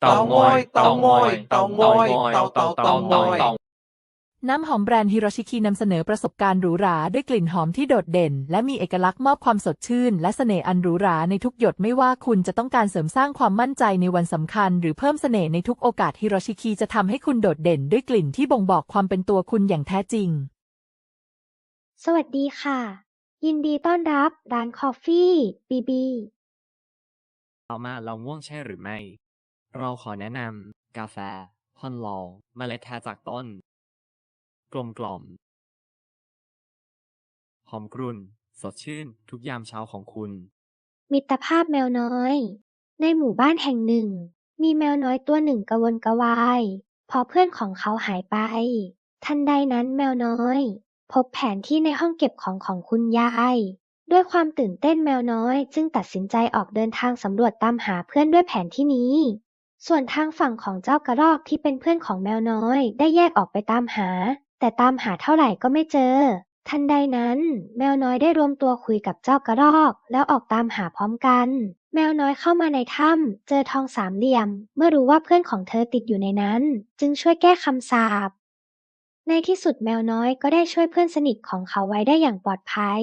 เต่างอย เต่างอย เต่างอย เต่าเต่าเต่างอยน้ำหอมแบรนด์ฮิโรชิคินำเสนอประสบการณ์หรูหราด้วยกลิ่นหอมที่โดดเด่น และมีเอกลักษณ์มอบความสดชื่น และเสน่ห์อันหรูหราในทุกหยดไม่ว่าคุณจะต้องการเสริมสร้างความมั่นใจในวันสำคัญ หรือเพิ่มเสน่ห์ในทุกโอกาสฮิโรชิคิจะทำให้คุณโดดเด่นด้วยกลิ่นที่บ่งบอกความเป็นตัวคุณอย่างแท้จริง สวัสดีค่ะ ยินดีต้อนรับร้านคอฟฟี่บีบี เอามาเราง่วงใช่หรือไม่ เราขอแนะนำกาแฟฮอนลอเมล็ดแท้จากต้น กลมกล่อม หอมกรุ่น สดชื่นทุกยามเช้าของคุณ มิตรภาพแมวน้อย ในหมู่บ้านแห่งหนึ่ง มีแมวน้อยตัวหนึ่งกระวนกระวายพอเพื่อนของเขาหายไป ทันใดนั้นแมวน้อย พบแผนที่ในห้องเก็บของของคุณยาย ด้วยความตื่นเต้นแมวน้อย จึงตัดสินใจออกเดินทางสำรวจตามหาเพื่อนด้วยแผนที่นี้ ส่วนทางฝั่งของเจ้ากระรอกที่เป็นเพื่อนของแมวน้อย ได้แยกออกไปตามหา แต่ตามหาเท่าไหร่ก็ไม่เจอ ทันใดนั้น แมวน้อยได้รวมตัวคุยกับเจ้ากระรอก แล้วออกตามหาพร้อมกัน แมวน้อยเข้ามาในถ้ำเจอทองสามเหลี่ยม เมื่อรู้ว่าเพื่อนของเธอติดอยู่ในนั้น จึงช่วยแก้คำสาปในที่สุดแมวน้อยก็ได้ช่วยเพื่อนสนิทของเขาไว้ได้อย่างปลอดภัย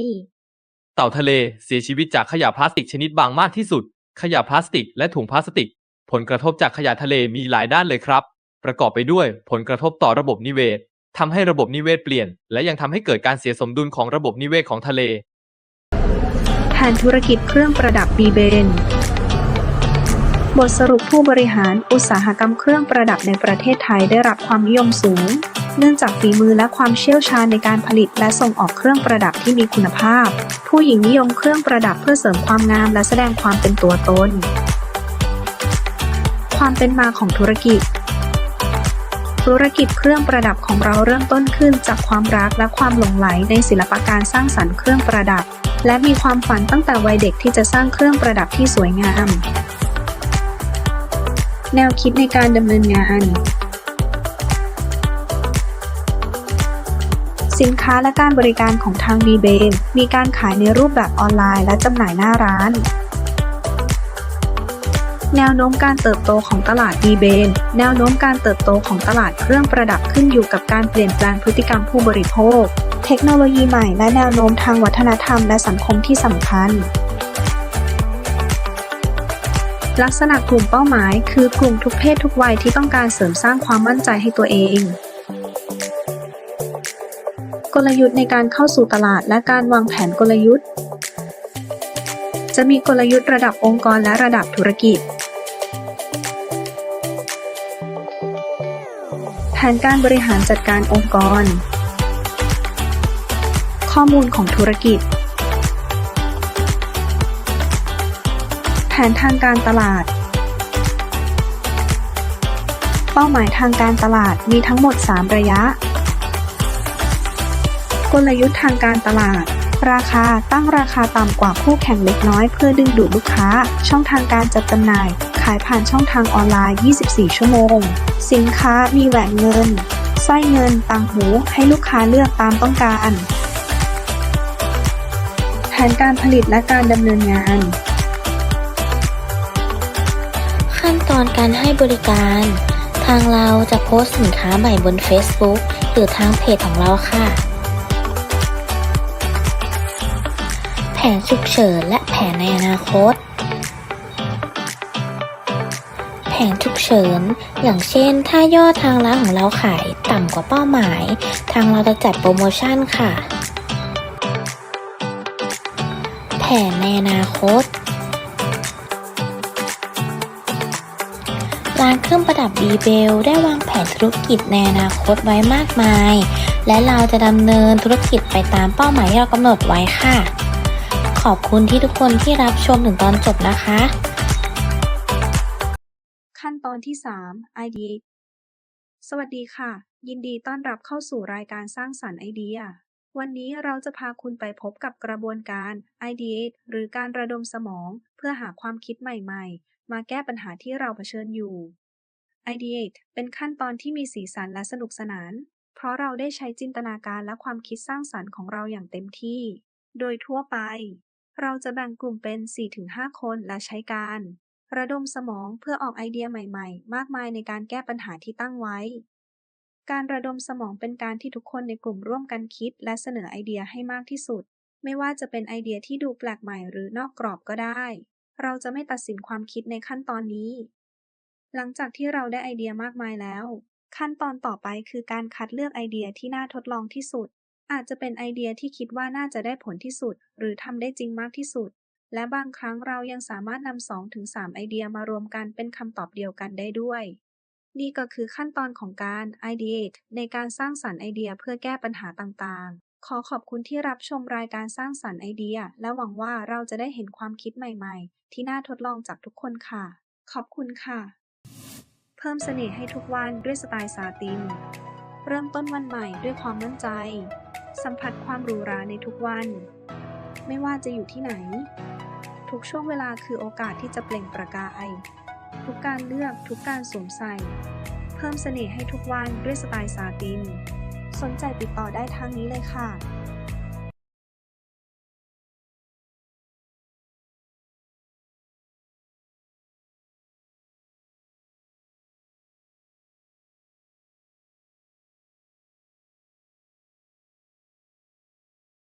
เต่าทะเลเสียชีวิตจากขยะพลาสติกชนิดบางมากที่สุด ขยะพลาสติกและถุงพลาสติก ผลกระทบจากขยะทะเลมีหลายด้านเลยครับ ประกอบไปด้วยผลกระทบต่อระบบนิเวศทำให้ระบบนิเวศเปลี่ยน และยังทำให้เกิดการเสียสมดุลของระบบนิเวศของทะเล แผนธุรกิจเครื่องประดับบีเบน บทสรุปผู้บริหารอุตสาหกรรมเครื่องประดับในประเทศไทยได้รับความนิยมสูง เนื่องจากฝีมือและความเชี่ยวชาญในการผลิตและส่งออกเครื่องประดับที่มีคุณภาพ ผู้หญิงนิยมเครื่องประดับเพื่อเสริมความงามและแสดงความเป็นตัวตน ความเป็นมาของธุรกิจ ธุรกิจเครื่องประดับของเราเริ่มต้นขึ้นจากความรักและความหลงใหลในศิลปะการสร้างสรรค์เครื่องประดับ และมีความฝันตั้งแต่วัยเด็กที่จะสร้างเครื่องประดับที่สวยงาม แนวคิดในการดำเนินงานสินค้าและการบริการของทาง b ีเบมีการขายในรูปแบบออนไลน์และจำหน่ายหน้าร้าน แนวโน้มการเติบโตของตลาด b ีเบน แนวโน้มการเติบโตของตลาดเครื่องประดับขึ้นอยู่กับการเปลี่ยนแปลงพฤติกรรมผู้บริโภค เทคโนโลยีใหม่และแนวโน้มทางวัฒนธรรมและสังคมที่สำคัญลักษณะกลุ่มเป้าหมาย คือกลุ่มทุกเพศทุกวัยที่ต้องการเสริมสร้างความมั่นใจให้ตัวเอง กลยุทธ์ในการเข้าสู่ตลาดและการวางแผนกลยุทธ์ จะมีกลยุทธ์ระดับองค์กรและระดับธุรกิจ นการบริหารจัดการองค์กร ข้อมูลของธุรกิจ แผนทางการตลาด เป้าหมายทางการตลาดมีทั้งหมด 3 ระยะ กลยุทธ์ทางการตลาด ราคาตั้งราคาต่ำกว่าคู่แข่งเล็กน้อยเพื่อดึงดูดลูกค้า ช่องทางการจัดจำหน่าย ขายผ่านช่องทางออนไลน์ 24 ชั่วโมง สินค้ามีแหวนเงินสร้อยเงินต่างหูให้ลูกค้าเลือกตามต้องการ แผนการผลิตและการดำเนินงาน ขั้นตอนการให้บริการ ทางเราจะโพสต์สินค้าใหม่บน Facebook หรือทางเพจของเราค่ะ แผนฉุกเฉินและแผนในอนาคต ผนฉุกเฉิน อย่างเช่น ถ้ายอดทางร้านของเราขายต่ำกว่าเป้าหมาย ทางเราจะจัดโปรโมชั่นค่ะ แผนในอนาคต ร้านเครื่องประดับดีเบลได้วางแผนธุรกิจในอนาคตไว้มากมาย และเราจะดำเนินธุรกิจไปตามเป้าหมายที่เรากำหนดไว้ค่ะ ขอบคุณที่ทุกคนที่รับชมถึงตอนจบนะคะ ขั้นตอนที่3 i d e a สวัสดีค่ะ ยินดีต้อนรับเข้าสู่รายการสร้างสรรค์ไอเดีย วันนี้เราจะพาคุณไปพบกับกระบวนการ Ideate หรือการระดมสมอง เพื่อหาความคิดใหม่ๆ มาแก้ปัญหาที่เราเผชิญอยู่ Ideate เป็นขั้นตอนที่มีสีสันและสนุกสนาน เพราะเราได้ใช้จินตนาการและความคิดสร้างสรรค์ของเราอย่างเต็มที่ โดยทั่วไป เราจะแบ่งกลุ่มเป็น 4-5 คนและใช้การ ระดมสมองเพื่อออกไอเดียใหม่ ๆ มากมายในการแก้ปัญหาที่ตั้งไว้ การระดมสมองเป็นการที่ทุกคนในกลุ่มร่วมกันคิด และเสนอไอเดียให้มากที่สุด ไม่ว่าจะเป็นไอเดียที่ดูแปลกใหม่หรือนอกกรอบก็ได้ เราจะไม่ตัดสินความคิดในขั้นตอนนี้ หลังจากที่เราได้ไอเดียมากมายแล้ว ขั้นตอนต่อไปคือการคัดเลือกไอเดียที่น่าทดลองที่สุด อาจจะเป็นไอเดียที่คิดว่าน่าจะได้ผลที่สุด หรือทำได้จริงมากที่สุด และบางครั้งเรายังสามารถนำ2-3ถึง3ไอเดียมารวมกันเป็นคำตอบเดียวกันได้ด้วย นี่ก็คือขั้นตอนของการ ideate ในการสร้างสรรค์ไอเดียเพื่อแก้ปัญหาต่างๆ ขอขอบคุณที่รับชมรายการสร้างสรรค์ไอเดีย และหวังว่าเราจะได้เห็นความคิดใหม่ๆ ที่น่าทดลองจากทุกคนค่ะ ขอบคุณค่ะ เพิ่มเสน่ห์ให้ทุกวันด้วยสไตล์ซาตินเริ่มต้นวันใหม่ด้วยความมั่นใจ สัมผัสความหรูหราในทุกวัน ไม่ว่าจะอยู่ที่ไหน ทุกช่วงเวลาคือโอกาสที่จะเปล่งประกาย ทุกการเลือกทุกการสวมใส่ เพิ่มเสน่ห์ให้ทุกวันด้วยสไตล์ซาติน สนใจติดต่อได้ทางนี้เลยค่ะ